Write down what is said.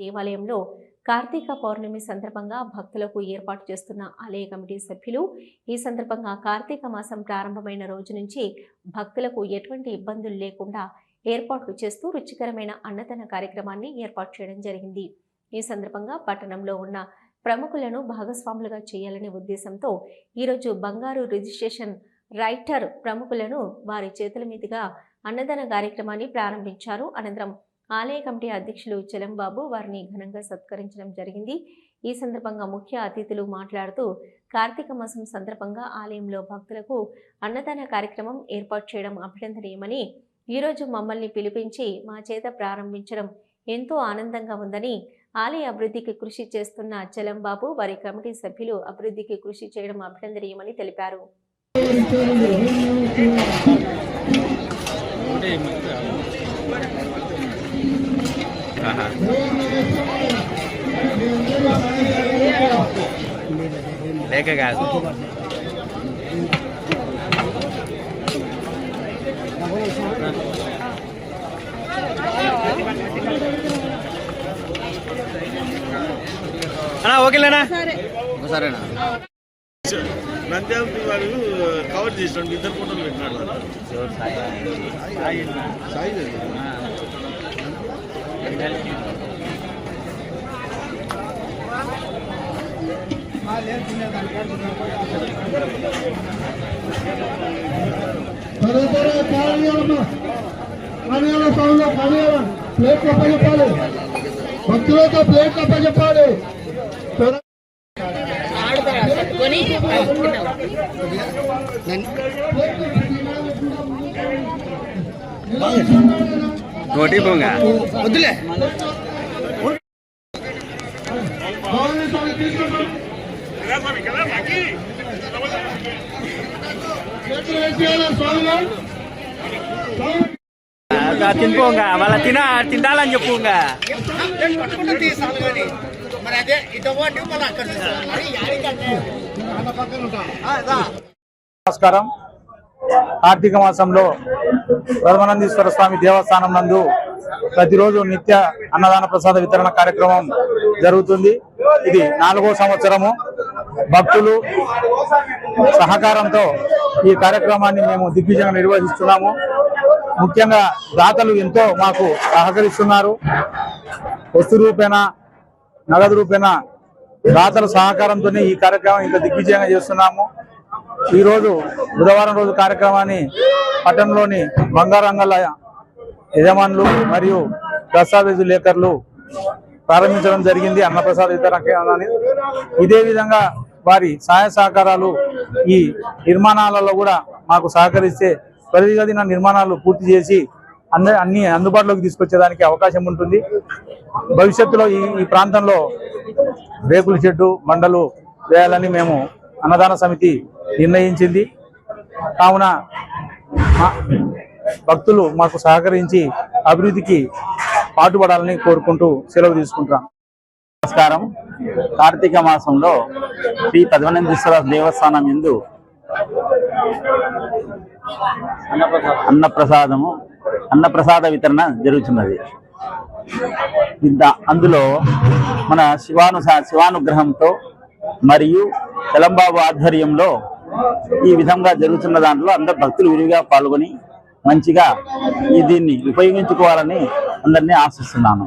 దేవాలయంలో కార్తీక పౌర్ణమి సందర్భంగా భక్తులకు ఏర్పాటు చేస్తున్న ఆలయ కమిటీ సభ్యులు ఈ సందర్భంగా కార్తీక మాసం ప్రారంభమైన రోజు నుంచి భక్తులకు ఎటువంటి ఇబ్బందులు లేకుండా ఏర్పాట్లు చేస్తూ రుచికరమైన అన్నదాన కార్యక్రమాన్ని ఏర్పాటు చేయడం జరిగింది. ఈ సందర్భంగా పట్టణంలో ఉన్న ప్రముఖులను భాగస్వాములుగా చేయాలనే ఉద్దేశంతో ఈరోజు బంగారు రిజిస్ట్రేషన్ రైటర్ ప్రముఖులను వారి చేతుల మీదుగా అన్నదాన కార్యక్రమాన్ని ప్రారంభించారు. అనంతరం ఆలయ కమిటీ అధ్యక్షులు చలంబాబు వారిని ఘనంగా సత్కరించడం జరిగింది. ఈ సందర్భంగా ముఖ్య అతిథులు మాట్లాడుతూ కార్తీక మాసం సందర్భంగా ఆలయంలో భక్తులకు అన్నదాన కార్యక్రమం ఏర్పాటు చేయడం అభినందనీయమని ఈరోజు మమ్మల్ని పిలిపించి మా చేత ప్రారంభించడం ఎంతో ఆనందంగా ఉందని ఆలయ అభివృద్ధికి కృషి చేస్తున్న చలంబాబు వారి కమిటీ సభ్యులు అభివృద్ధికి కృషి చేయడం అభినందనీయమని తెలిపారు. లేక కాదు. అన్నా ఓకేలేనా సరేనా? నంద్యాల వాళ్ళు కవర్ చేసినాడు ఇద్దరు ఫోటోలు పెట్టినాడు సాయి? తదితర కార్యాలమ్మ కార్యాల సౌండ్లో కార్యాల ప్లేట్ కప్ప చెప్పాలి భక్తులతో ప్లేట్ కప్ప చెప్పాలి కోటి పొంగ వద్దులే తినిపోంగ మళ్ళా తిన తినాలని చెప్పు ఇంకా మరి అదే ఇటు పోటీ మళ్ళీ అక్కడ తీసుకోవాలి. మరి యాడికంటే? నమస్కారం కార్తీక మాసంలో పరమానందీశ్వర స్వామి దేవస్థానం నందు ప్రతిరోజు నిత్య అన్నదాన ప్రసాద వితరణ కార్యక్రమం జరుగుతుంది. ఇది నాలుగో సంవత్సరము. భక్తులు సహకారంతో ఈ కార్యక్రమాన్ని మేము దిగ్విజయంగా నిర్వహిస్తున్నాము. ముఖ్యంగా దాతలు ఎంతో మాకు సహకరిస్తున్నారు. వస్తు రూపేణ నగదు రూపేణ దాతల సహకారంతోనే ఈ కార్యక్రమం ఇంత దిగ్విజయంగా చేస్తున్నాము. ఈరోజు బుధవారం రోజు కార్యక్రమాన్ని పట్టణంలోని బంగారంగల యజమానులు మరియు దస్తావేజు లేఖర్లు ప్రారంభించడం జరిగింది. అన్నప్రసాద్ వితరణ కేంద్రాన్ని. ఇదే విధంగా వారి సహాయ సహకారాలు ఈ నిర్మాణాలలో కూడా మాకు సహకరిస్తే త్వరితగతిన నిర్మాణాలు పూర్తి చేసి అన్ని అన్ని అందుబాటులోకి తీసుకొచ్చేదానికి అవకాశం ఉంటుంది. భవిష్యత్తులో ఈ ఈ ప్రాంతంలో రేకుల చెట్టు మండలు వేయాలని మేము అన్నదాన సమితి నిర్ణయించింది. కావున మా- భక్తులు మాకు సహకరించి అభివృద్ధికి పాటుపడాలని కోరుకుంటూ సెలవు తీసుకుంటున్నాం. నమస్కారం. కార్తీక మాసంలో శ్రీ పద్మనందీశ్వర దేవస్థానం ఎందు అన్నప్రసాదము అన్నప్రసాద వితరణ జరుగుతున్నది. అందులో మన శివాను శివానుగ్రహంతో మరియు తెలంబాబు ఆధ్వర్యంలో ఈ విధంగా జరుగుతున్న దాంట్లో అందరు భక్తులు విరివిగా పాల్గొని మంచిగా ఈ దీన్ని ఉపయోగించుకోవాలని అందరినీ ఆశిస్తున్నాను.